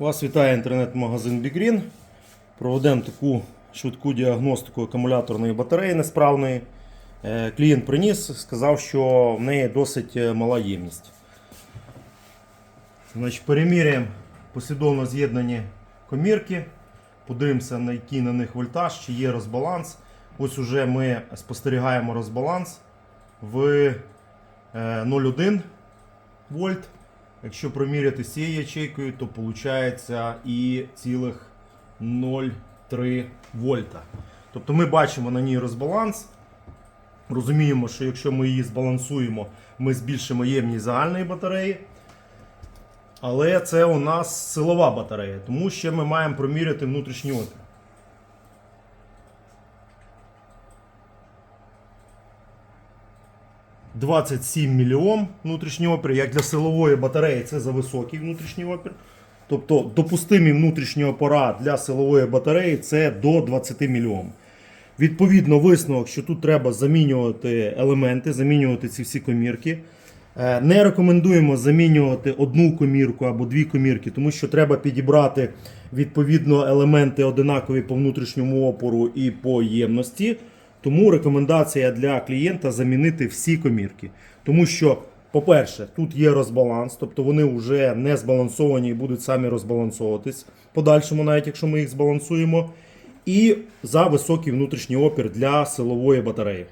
Вас вітає інтернет-магазин BigGreen. Проведемо таку швидку діагностику акумуляторної батареї несправної. Е, Клієнт приніс, сказав, що в неї досить е, мала ємність. Значить, переміряємо послідовно з'єднані комірки. Подивимося, на який на них вольтаж, чи є розбаланс. Ось уже ми спостерігаємо розбаланс в е, 0,1 вольт. Якщо проміряти з цією ячейкою, то виходить і цілих 0,3 вольта. Тобто ми бачимо на ній розбаланс. Розуміємо, що якщо ми її збалансуємо, ми збільшимо ємність загальної батареї. Але це у нас силова батарея, тому ще ми маємо проміряти внутрішній опір. – 27 мільйом внутрішній опір, як для силової батареї це за високий внутрішній опір. Тобто допустимий внутрішній опора для силової батареї це до 20 мільйом. Відповідно, висновок, що тут треба замінювати елементи, замінювати ці всі комірки. Е, Не рекомендуємо замінювати одну комірку або дві комірки, тому що треба підібрати відповідно елементи одинакові по внутрішньому опору і по ємності. Тому рекомендація для клієнта замінити всі комірки. Тому що, по-перше, тут є розбаланс, тобто вони вже не збалансовані і будуть самі розбалансовуватись подальшому, навіть якщо ми їх збалансуємо. І за високий внутрішній опір для силової батареї.